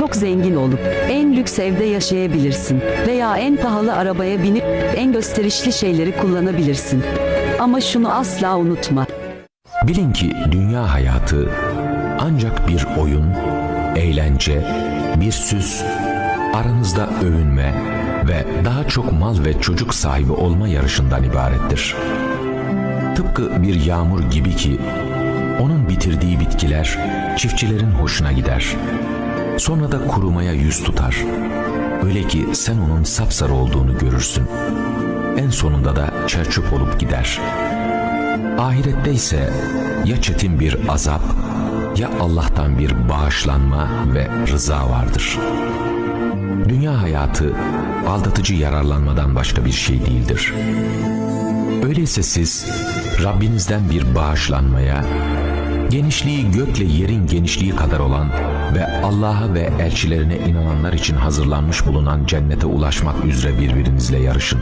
çok zengin olup en lüks evde yaşayabilirsin veya en pahalı arabaya binip en gösterişli şeyleri kullanabilirsin. Ama şunu asla unutma. Bilin ki dünya hayatı ancak bir oyun, eğlence, bir süs, aranızda övünme ve daha çok mal ve çocuk sahibi olma yarışından ibarettir. Tıpkı bir yağmur gibi ki onun bitirdiği bitkiler çiftçilerin hoşuna gider. Sonra da kurumaya yüz tutar. Öyle ki sen onun sapsarı olduğunu görürsün. En sonunda da çerçöp olup gider.'' Ahirette ise ya çetin bir azap ya Allah'tan bir bağışlanma ve rıza vardır. Dünya hayatı aldatıcı yararlanmadan başka bir şey değildir. Öyleyse siz Rabbinizden bir bağışlanmaya, genişliği gökle yerin genişliği kadar olan ve Allah'a ve elçilerine inananlar için hazırlanmış bulunan cennete ulaşmak üzere birbirinizle yarışın.